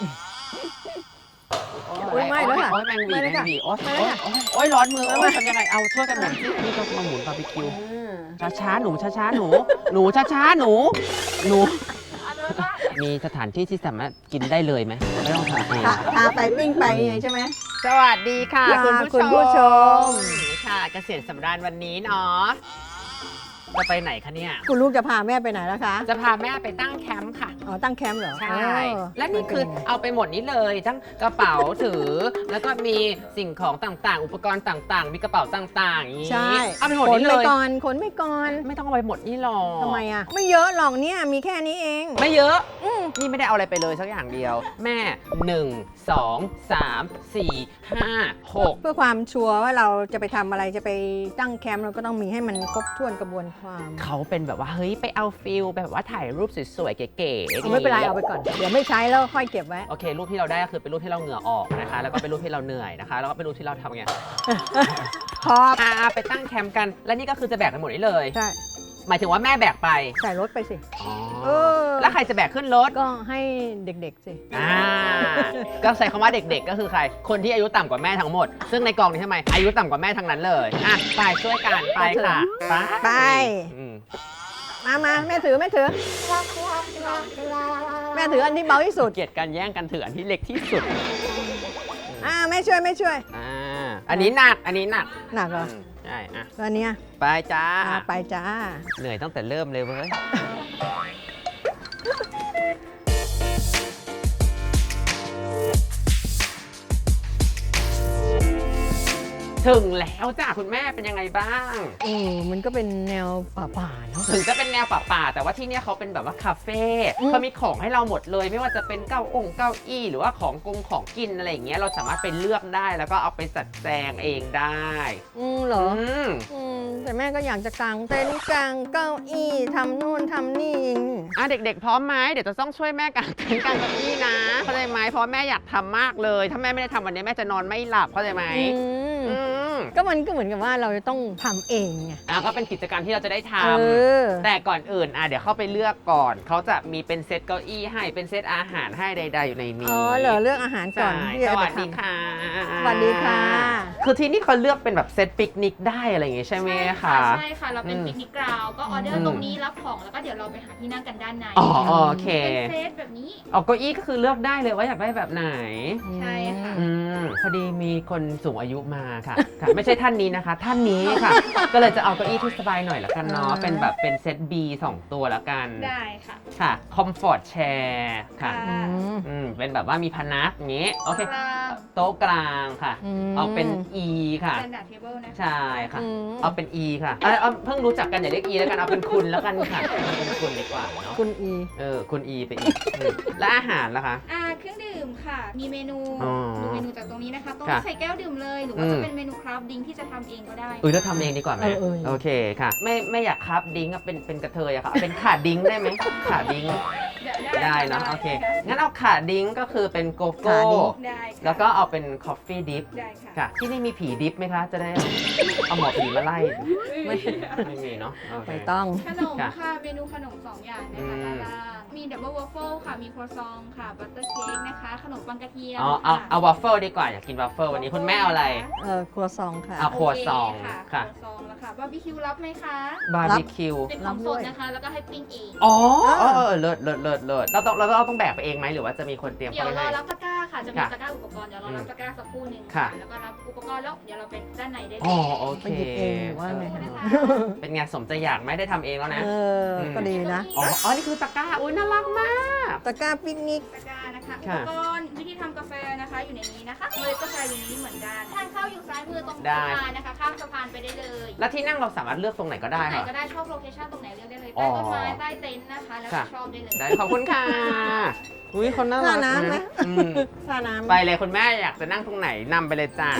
อุ๊ยไม่แล้วค่ะโอ๊ยแมงวีไม่แมแล้วงค่ะวีโอ๊ยไม่แล้วค่ะโอ๊ยโอ๊ยร้อนมือโอ๊ยทำยังไงเอาช่วยกันหน่อยสินี่ก็มาหมุนบาร์บีคิว ช้าช้าๆหนูช้าช้าๆหนู หนูช้าช้าๆหนู หนู มีสถานที่ที่สามารถกินได้เลยไหมไม่ต้องทำเอง พาพาไปปิ้งไปไงใช่ไหม สวัสดีค่ะ ค่ะคุณผู้ชมคุณผู้ชม ค่ะเกษตรสำราญวันนี้เนาะจะไปไหนคะเนี่ย คุณลูกจะพาแม่ไปไหนแล้วคะ จะพาแม่ไปตั้งแคมป์ค่ะ อ๋อตั้งแคมป์เหรอใช่เออและนี่คือมัเป็ยังไงเอาไปหมดนี้เลย ทั้งกระเป๋า ถือ แล้วก็มีสิ่งของต่างๆ อุปกรณ์ต่างๆ มีกระเป๋าต่างๆอย่างนี้ใช่เอาไปหมดขนนี้ไปเลยก่อนขนไปก่อนไม่ต้องเอาไปหมดนี่หรอกทำไมอะ ไม่เยอะหรอกเนี่ยมีแค่นี้เอง ไม่เยอะอืมนี่ไม่ได้เอาอะไรไปเลยสักอย่างเดียว แม่ 1 2 3 4 5 6 เพื่อความชัวร์ว่าเราจะไปทำอะไรจะไปตั้งแคมป์เราก็ต้องมีให้มันครบถ้วนกระบวนความ เขาเป็นแบบว่า เฮ้ย ไปเอาฟิลแบบว่าถ่ายรูปสวยๆ เก๋ๆเอาไม่เป็นไรเอาไปก่อน เดี๋ยวไม่ใช้แล้วค่อยเก็บไว้ โอเค รูปที่เราได้ก็คือเป็นรูปที่เราเหงื่อออกนะคะ แล้วก็เป็นรูปที่เราเหนื่อยนะคะ แล้วก็เป็นรูปที่เราทำไงพออ่าไปตั้งแคมป์กัน และนี่ก็คือจะแบกไปหมดนี้เลย ใช่หมายถึงว่าแม่แบกไปใส่รถไปสิอ๋อเออแล้วใครจะแบกขึ้นรถก็ให้เด็กๆสิอ่าก็ใช้คำว่าเด็กๆ ก็คือใคร คนที่อายุต่ำกว่าแม่ทั้งหมด ซึ่งในกองนี้ทำไมอายุต่ำกว่าแม่ทั้งนั้นเลยอะไปช่วยกันไปค่ะไปไปอืมมามาแม่ถือแม่ถือ แม่ถืออันที่เบาที่สุด เกลียดการแย่งกันถืออันที่เล็กที่สุด อ่าแม่ช่วยแม่ช่วย อ่า อันนี้หนัก อันนี้หนักหนักเหรออืมใช่ อะตอนเนี้ยไปจ้า อ่าไปจ้า เหนื่อยตั้งแต่เริ่มเลยเว้ย ถึงแล้วจ้าคุณแม่เป็นยังไงบ้าง เออมันก็เป็นแนวป่าๆเนาะ ถึงจะเป็นแนวป่าๆแต่ว่าที่เนี่ยเขาเป็นแบบว่าคาเฟ่อืม เขามีของให้เราหมดเลย ไม่ว่าจะเป็นเก้าองเก้าอี้ หรือว่าของกงของกินอะไรอย่างเงี้ยเราสามารถไปเลือกได้แล้วก็เอาไปจัดแจงเองได้อืมเหรอ อืมอืม แต่แม่ก็อยากจะกางเต็นท์กางเก้าอี้ทำนู่นทำนี่เองอะเด็ก ๆ พร้อมไหมเดี๋ยวจะต้องช่วยแม่กางเต็นท์กางเก้าอี้นะเข้าใจไหมเพราะแม่อยากทำมากเลย ถ้าแม่ไม่ได้ทำวันนี้แม่จะนอนไม่หลับเข้าใจไหม อืม อืม ก็มันก็เหมือนกับว่าเราจะต้องทำเองไง อะก็เป็นกิจกรรมที่เราจะได้ทเออำแต่ก่อนอื่นอะเดี๋ยวเข้าไปเลือกก่อน เขาจะมีเป็นเซตเก้าอี้ให้เป็นเซตอาหารให้ใด ๆ อยู่ในนี้อ๋อเหรอเลือกอาหารก่อนใช่ที่สจะวัไปสทดีค่ะสวัสดีค่ะ คือที่นี่เขาเลือกเป็นแบบเซตปิกนิกได้อะไรอย่างงี้ใช่ไหมคะ ใช่ค่ะ เราเป็นอืมปิกนิกกราวก็ออเดออืร์ม ตรงนี้รับของแล้วก็เดี๋ยวเราไปหาที่นั่งกันด้านในอ๋อโอเคเป็นเซตแบบนี้ เอาเก้าอี้ก็คือเลือกได้เลยว่าอยากได้แบบไหนำใช่ค่ะ อืมพอดีมีคนสูงอายุมาค่ะ ค่ะไม่ใช่ท่านนี้นะคะ ท่านนี้ค่ะ ก็เลยจะเอาเก้าอี้ที่สบายหน่อยละกันเนาะ เป็นแบบเป็นเซต B สองตัวละกัน ได้ค่ะ ค่ะ คอมฟอร์ตแชร์ค่ะค่ะ อืม อืม เป็นแบบว่ามีพนักอย่างงี้ โอเค กลางโต๊ะกลางค่ะ อืม เอาเป็น E ค่ะ standard table นะคะ ใช่ค่ะ อืม เอาเป็น E ค่ะเอยเอาเพิ่งรู้จักกันอย่าเรียก E แล้วกัน เอาเป็นคุณแล้วกันค่ะเอาเป็นคุณดีกว่าเนาะ คุณอี เออ คุณ E ไปอีกอืมและอาหารล่ะคะ อ่าเครื่องดื่มค่ะ มีเมนูอ๋อดูเมนูจากตรงนี้นะคะต้องค่ะใส่แก้วดื่มเลย หรือว่าอืมจะเป็นเมนูคราฟดิ้งที่จะทำเองก็ได้อุ้ยแล้วทำเองดีกว่าไหมเออเออ โอเคค่ะ ไม่ไม่อยากครับดิ้งอะเป็นเป็นกระเทยอะค่ะเอาเป็นขาดิ้งได้ไหมขาดิ้งได้เนาะโอเคงั้นเอาขาดิ้งก็คือเป็นโกโก้ขาดิ้ง ได้ค่ะแล้วก็เอาเป็นคอฟฟี่ดิฟได้ค่ะค่ะ ที่นี่มีผีดิฟไหมคะ จะได้เอาหมอผีมาไล่ ไม่ไม่มีเนาะโอเค ไม่ต้อง ขนมค่ะค่ะเมนูขนมสองอย่างนะอืคะมด้านล่างมีดับเบิลวอฟเฟิลค่ะมีครัวซองค่ะบัตเตอร์เค้กนะคะ ขนมปังกระเทียมอ๋อเอาค่ะเอาวอฟเฟิลดีกว่าอยากกินวอฟเฟิลวันนี้คุณแม่เอาอะไร เออครัวซองค่ะ เอาครัวซองโเคค่ะค่ะครัวซองแล้วค่ะบาร์บีคิวรับไหมคะ บาร์บีคิวเป็นขรัอบงด้สวยดนะคะ แล้วก็ให้ปิ้งเอง อ๋อเออ่าอเออเลิศเลิศเลิศเลิศเราต้องเราต้องแบกไปเองไหมหรือว่าจะมีคนเตรียมเดี๋ยเข้าวไปรอให้ รับตะกร้า ค่ะจะมีค่ะตะกร้าอุปกรณ์เดี๋ยวรอรับตะกร้าสักครู่หนึ่งค่ะ แล้วก็รับอุปกรณ์แล้วเดี๋ยวเราเป็นด้านในได้เลย อ๋อโอเคไปหยิบเองหรือว่าไงขอบคุณนะคะ เป็นไงสมใจอยากไหมได้ทำเองแล้วนะ เออก็ดีนะ อ๋ออ๋อนี่คือตะกร้าอุ้ยน่ารักมาก ตะกร้าปิกนิก ตะกร้านะคะอุค่ะปกรณ์วิธีทำกาแฟนะคะอยู่ในนี้นะคะเมล็ดกาแฟอยู่ในนี้เหมือนกันทางเข้าอยู่ซ้ายมือตรงได้ สะพานนะคะ ข้ามสะพานไปได้เลยแล้วที่นั่งเราสามารถเลือกตรงไหนก็ได้ตรงไหนค่ะ ก็ได้ชอบโลเคชั่นตรงไหนเลือกได้เลย อ๋ใต้อต้นไม้ใต้เต็นท์นะคะ แล้วค่ะก็ชอบได้เลย ได้ขอบคุณค่ะ อุ้ยคนน่ารักท่าน้ำไหมอืมสาน้ำไปเลยคุณแม่อยากจะนั่งตรงไหนนำไปเลยจ้า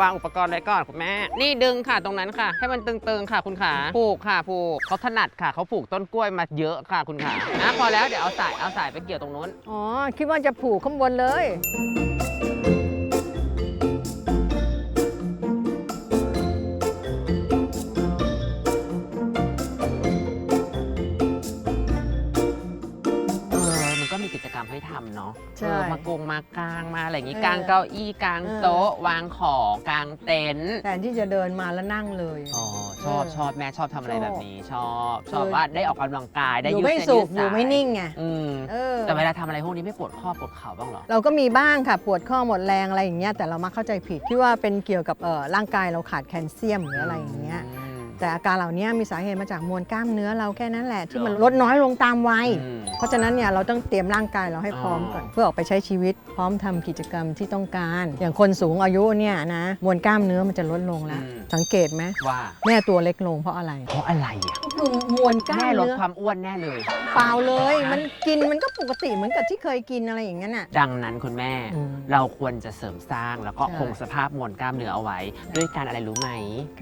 วางอุปกรณ์ไว้ก่อนคุณแม่ นี่ดึงค่ะตรงนั้นค่ะ ให้มันตึงๆค่ะคุณขาผูกค่ะผูกเขาถนัดค่ะเขาผูกต้นกล้วยมาเยอะค่ะคุณขาอะพอแล้วเดี๋ยวเอาสายเอาสายไปเกี่ยวตรงนู้น อ๋อ คิดว่าจะผูกข้างบนเลย อะไรอย่างงี้เออกางเก้าอี้กางเออโต๊ะวางของกางเต็นท์แทนที่จะเดินมาแล้วนั่งเลย อ๋อชอบเออชอบแม่ชอบทำอะไรชอบแบบนี้ ชอบชอบคือว่าได้ออกกำลังกายได้อยู่ยืดไม่เส้นสุยืขดอยู่สายไม่นิ่งไงอืมเออแต่เวลาทำอะไรพวกนี้ไม่ปวดข้อปวดเข่าบ้างเหรอ เราก็มีบ้างค่ะปวดข้อหมดแรงอะไรอย่างเงี้ยแต่เรามาเข้าใจผิดที่ว่าเป็นเกี่ยวกับเอ่อร่างกายเราขาดแคลเซียมหรืออะไรอย่างเงี้ยอืมแต่อาการเหล่านี้มีสาเหตุมาจากมวลกล้ามเนื้อเราแค่นั้นแหละที่มันเหรอลดน้อยลงตามวัย อืม เพราะฉะนั้นเนี่ยเราต้องเตรียมร่างกายเราให้พร้อมก่อนอ๋อเพื่อออกไปใช้ชีวิตพร้อมทำกิจกรรมที่ต้องการ อย่างคนสูงอายุเนี่ยนะมวลกล้ามเนื้อมันจะลดลงแล้ว สังเกตไหมว่าแม่ตัวเล็กลงเพราะอะไร เพราะอะไรอะคือมวลกล้ามแม่ลดเนื้อความอ้วนแน่เลย เปล่าเลย มันกินมันก็ปกติเหมือนกับที่เคยกินอะไรอย่างนั้นน่ะดังนั้นคุณแม่อืมเราควรจะเสริมสร้างแล้วก็ใช่คงสภาพมวลกล้ามเนื้อเอาไว้ ด้วยการอะไรรู้ไหม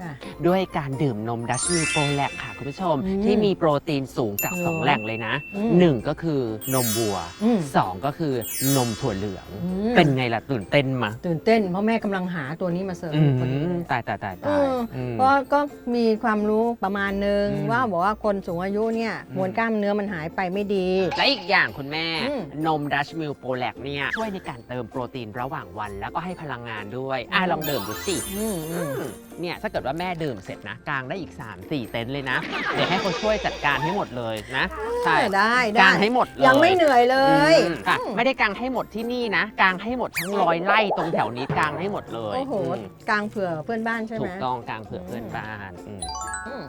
ค่ะด้วยการดื่มนมดัชมิลโปรแลกค่ะคุณผู้ชมอืมที่มีโปรตีนสูงจากเหรอ2แหล่งเลยนะอืม1ก็คือนมวัวอืม2ก็คือนมถั่วเหลือง อืมเป็นไงล่ะตื่นเต้นมาตื่นเต้นเพราะแม่กำลังหาตัวนี้มาเสริมอือยู่พอดี มตายตายตายเอตายออืมก็ก็มีความรู้ประมาณนึง อืมว่าบอกว่าคนสูงอายุเนี่ยอืม มวลกล้ามเนื้อมันหายไปไม่ดี และอีกอย่างคุณแม่ อืมนมดัชมิลโปรแลกเนี่ยช่วยในการเติมโปรตีนระหว่างวัน แล้วก็ให้พลังงานด้วยอะอืม ลองดื่มดูสิ อืมอืม เนี่ยถ้าเกิดว่าแม่ดื่มเสร็จนะกางได้อีก 3 4 เต็นท์เลยนะ เดี๋ยวให้เขาช่วยจัดการให้หมดเลยนะ ใช่ ได้กาได้งให้หมดเลยยังไม่เหนื่อยเลยอืมค่ะอืมไม่ได้กางให้หมดที่นี่นะกางให้หมดทั้งร้อยไร่ตรงแถวนี้กางให้หมดเลยโอ้โห อืมกลางเผื่อเพื่อนบ้านใช่ไหถูมกต้องกางเผื่อเพื่อนบ้านอืมอืม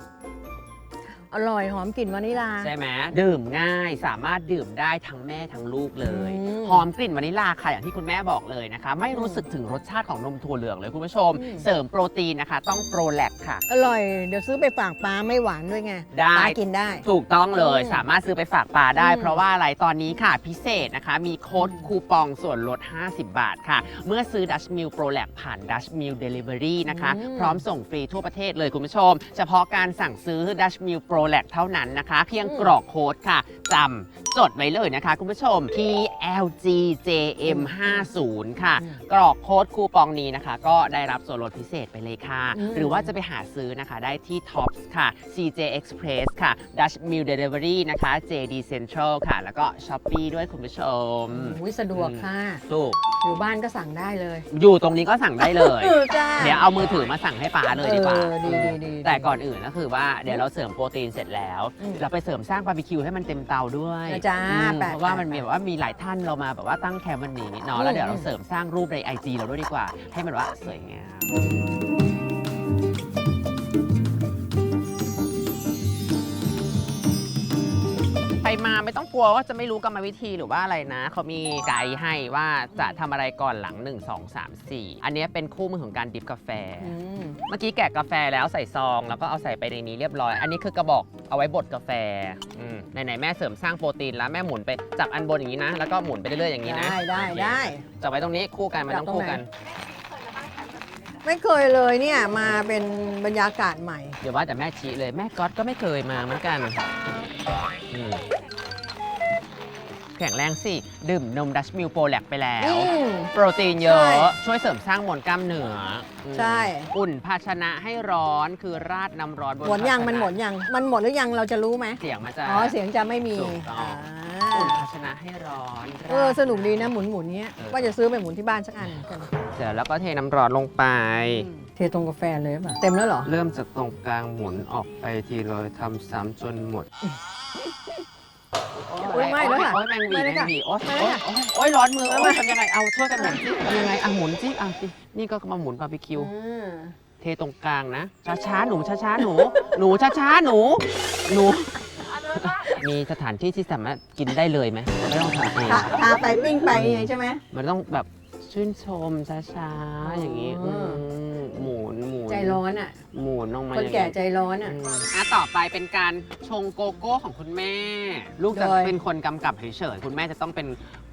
อร่อยหอมกลิ่นวานิลา ใช่ไหมดื่มง่ายสามารถดื่มได้ทั้งแม่ทั้งลูกเลย อืมหอมกลิ่นวานิลลาค่ะอย่างที่คุณแม่บอกเลยนะคะ ไม่รู้สึกถึงรสชาติของนมถั่วเหลืองเลยคุณผู้ชม อืม เสริมโปรตีนนะคะ ต้องโปรแลกค่ะ อร่อย เดี๋ยวซื้อไปฝากปลาไม่หวานด้วยไงได้ปลากินได้ ถูกต้องเลยอืมสามารถซื้อไปฝากปลาได้ อืมเพราะว่าอะไรตอนนี้ค่ะพิเศษนะคะ มีโค้ดคูปองส่วนลด 50 บาทค่ะ เมื่อซื้อ Dutch Mill Pro Lab ผ่าน Dutch Mill Delivery นะคะ อืม พร้อมส่งฟรีทั่วประเทศเลยคุณผู้ชม เฉพาะการสั่งซื้อ Dutch Mill Pro Lab เท่านั้นนะคะ เพียงอืมกรอกโค้ดค่ะจำจดไว้เลยนะคะ คุณผู้ชม TLGJM50 ค่ะ กรอกโค้ดคูปองนี้นะคะ ก็ได้รับส่วนลดพิเศษไปเลยค่ะอืมหรือว่าจะไปหาซื้อนะคะได้ที่ Tops ค่ะ CJ Express ค่ะ Dutch Mill Delivery นะคะ JD Central ค่ะ แล้วก็ Shopee ด้วยคุณผู้ชม อุ้ยสะดวกค่ะ ถูกอยู่บ้านก็สั่งได้เลยอยู่ตรงนี้ก็สั่งได้เลยเออจ้า เดี๋ยวเอามือถือมาสั่งให้ป้าเลยดีกว่า เออดีดีดีแต่ก่อนอื่นก็คือว่าเดี๋ยวเราเสริมโปรตีนเสร็จแล้ว อืมเราไปเสริมสร้างบาร์บีคิวให้มันเต็มเตาด้วยนะจ๊ะอืมแปะเพราะว่ามันแปะมีแบบว่ามีหลายท่านเรามาแบบว่าตั้งแคมป์วันนี้เนาะอืมแล้วเดี๋ยวเราเสริมสร้างรูปในไอจีเราด้วยดีกว่า ให้มันว่าสวยงาม มาไม่ต้องกลัวว่าจะไม่รู้กรรมวิธีหรือว่าอะไรนะ เขามีไกด์ให้ว่าจะทำอะไรก่อนหลัง 1 2 3 4 อันเนี้ยเป็นคู่มือของการดิฟกาแฟ อืมเมื่อกี้แกะกาแฟแล้วใส่ซอง แล้วก็เอาใส่ไปในนี้เรียบร้อย อันนี้คือกระบอกเอาไว้บดกาแฟอืมไหนๆแม่เสริมสร้างโปรตีนแล้วแม่หมุนไปจับอันบนอย่างนี้นะ แล้วก็หมุนไปเรื่อยๆอย่างนี้นะได้ได้โอเคได้จับไว้ตรงนี้คู่กันมันต้องจับตรงคู่ไหนกัน ไม่เคยเลยเนี่ยมาเป็นบรรยากาศใหม่ เดี๋ยวว่าแต่แม่ชีเลยแม่ก๊อตก็ไม่เคยมาเหมือนกันอืม แข็งแรงสิ ดื่มนมดัชมิลโปรแลกไปแล้ว อืม โปรตีนเยอะ ใช่ช่วยเสริมสร้างมวลกล้ามเนื้ออืมใช่ อุ่นภาชนะให้ร้อนคือราดน้ำร้อนบนหมดยังภาชะมันหมดยังมันหมดหรือยังเราจะรู้ไหมเสียงมันจะ อ๋อเสียงจะไม่มีถูกต้อง อ่าอุ่นภาชนะให้ร้อนเออสนุกดีนะหมุนหมุนๆเนี้ยเออ ว่าจะซื้อไปหมุนที่บ้านสักอันกันเสร็จแล้วก็เทน้ำร้อนลงไป เทตรงกาแฟเลยป่ะเต็มแล้วเหรอ เริ่มจากตรงกลางหมุนออกไปทีเลยทำซ้ำจนหมด โอ๊ยไม่แล้วค่ะโอ๊ยแมงวีไม่แมแล้วงค่ะวีโอ๊ยไม่แล้วโอ๊ยค่ะโอ๊ยโอ๊ยร้อนมือไม่โอ๊ยทำยังไงเอาช่วยกันหมุนสิทำยังไงอะหมุนสิอะสินี่ก็มาหมุนบาร์บีคิวอืมเทตรงกลางนะช้าช้าๆหนูช้าช้าๆหนู หนูช้าช้าๆหนู หนูมีสถานที่ที่สามารถกินได้เลยไหมไม่ต้องทำเองทาทาไปปิ้งไปไงใช่ไหมมันต้องแบบชื่นชมช้าๆอย่างนี้อ๋ออืม หมุนหมุนใจร้อนอะ หมุนออกมาคนอย่างแก่นี้ใจร้อนอะอืมอะต่อไปเป็นการชงโกโก้ของคุณแม่ ลูกจะโดย เป็นคนกำกับเฉยๆคุณแม่จะต้องเป็น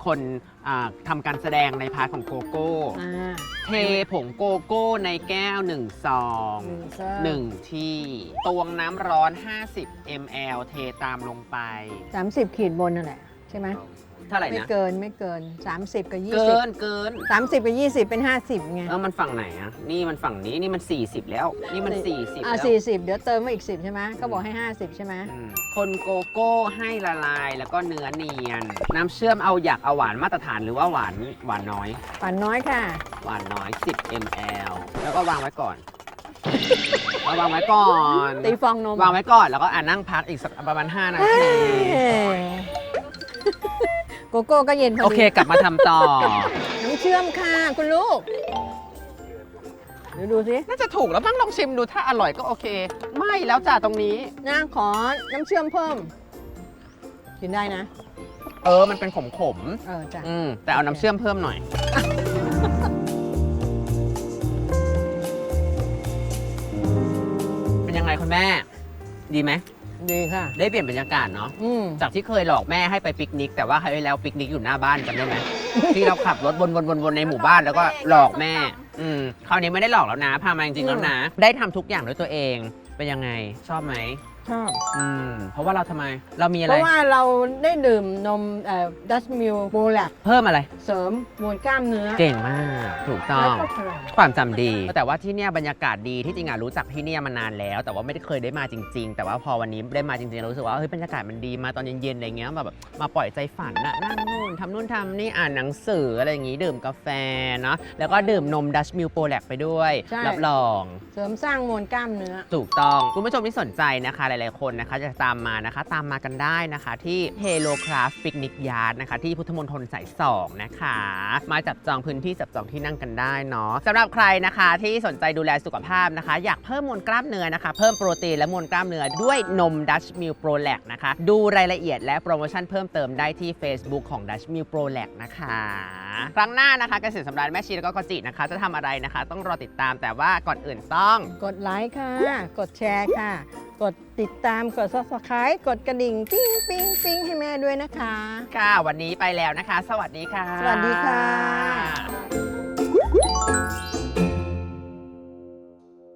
คนอ่าทำการแสดงในพาร์ทของโกโก้ อ่าเทผงโกโก้ในแก้ว1ซองหนึ่งซองหนึ่งที่ตวงน้ำร้อน 50 ml เทตามลงไป สามสิบขีดบนนั่นแหละ ใช่ไหม เท่าไหร่ไม่นะ เกินไม่เกิน 30 กับเกินเกิน20 30 กับ 20 เป็น 50ไงเออมันฝั่งไหนอะนี่มันฝั่งนี้นี่มัน 40 แล้ว นี่มัน 40 อ่าแล้ว40 เดี๋ยวเติมมาอีก 10 ใช่ไหมก็บอกให้ 50 ใช่ไหมอืมคนโกโก้ให้ละลายแล้วก็เนื้อเนียน น้ำเชื่อมเอาอยากเอาหวานมาตรฐานหรือว่าหวานหวานน้อยปั่นน้อยค่ะ หวานน้อย 10 ml แล้วก็วางไว้ก่อน เอาวางไว้ก่อน ตีฟองนมวางไว้ก่อนแล้วก็อ่านั่งพักอีกสักประมาณ 5 นาเอ้ที ย โกโก้ก็เย็นพอดีโอเคกลับมาทำต่อ น้ำเชื่อมค่ะคุณลูกเดี๋ยวดูสิน่าจะถูกแล้วบ้างลองชิมดูถ้าอร่อยก็โอเค ไม่แล้วจ้าตรงนี้นางขอน้ำเชื่อมเพิ่ม กินได้นะ เออมันเป็นขมขมเออจ้ะ ๆอืมแต่เอาน้ำเชื่อมเพิ่มหน่อย เป็นยังไงคุณแม่ ดีไหม ดีค่ะ ได้เปลี่ยนบรรยากาศเนาะ อืม จากที่เคยหลอกแม่ให้ไปปิกนิก แต่ว่าคราวที่แล้วปิกนิกอยู่หน้าบ้านจำได้ไหม ที่เราขับรถวนๆๆๆในหมู่บ้านแล้วก็หลอกแม่ อืมคราวนี้ไม่ได้หลอกแล้วนะ พามาจริงๆแล้วนะ ได้ทำทุกอย่างด้วยตัวเอง เป็นยังไง ชอบไหม ชอบ อืมเพราะว่าเราทำไม เรามีอะเพไร ราะว่าเราได้ดื่มนมเอ่อดัชมิลโบแลกเพิ่มอะไร เสริมมวลกล้ามเนื้อเก่งมาก ถูกต้อแล้วง ก็พลัง ความจำดี แต่ว่าที่เนี่ยบรรยากาศดีที่จริงอะรู้จักที่เนี่ยมานานแล้ว แต่ว่าไม่ได้เคยได้มาจริง ๆ แต่ว่าพอวันนี้ได้มาจริงๆเรารู้สึกว่าเฮ้ยบรรยากาศมันดีมาตอนเย็นๆอะไรเงี้ยแบบมาปล่อยใจฝันนะนั่งนู่นทำนู่นทำนี่อ่านหนังสืออะไรอย่างงี้ดื่มกาแฟเนาะแล้วก็ดื่มนมดัชมิลโปรแลกไปด้วยใช่ รับรอง เสริมสร้างมวลกล้ามเนื้อ ถูกต้อง คุณผู้ชมที่สนใจนะคะ หลาย ๆ คนนะคะ จะตามมานะคะ ตามมากันได้นะคะที่ Hello Craft Picnic Yard นะคะ ที่พุทธมณฑลสาย 2 นะคะ มาจับจองพื้นที่จับจองที่นั่งกันได้เนาะสำหรับใครนะคะที่สนใจดูแลสุขภาพนะคะ อยากเพิ่มมวลกล้ามเนื้อนะคะ เพิ่มโปรตีนและมวลกล้ามเนื้อด้วยนม Dutch Mill Pro Lac นะคะ ดูรายละเอียดและโปรโมชั่นเพิ่มเติมได้ที่ Facebook ของ Dutch Mill Pro Lac นะคะครั้งหน้านะคะเกษตรสำราญแม่ชีแล้วก็กจินะคะ จะทำอะไรนะคะ ต้องรอติดตามแต่ว่าก่อนอื่นต้อง กดไลค์ค่ะ กดแชร์ค่ะกดติดตามกด subscribe กดกระดิ่งปิ้งปิ้งปิ้งให้แม่ด้วยนะคะ ค่ะ วันนี้ไปแล้วนะคะ สวัสดีค่ะ สวัสดีค่ะ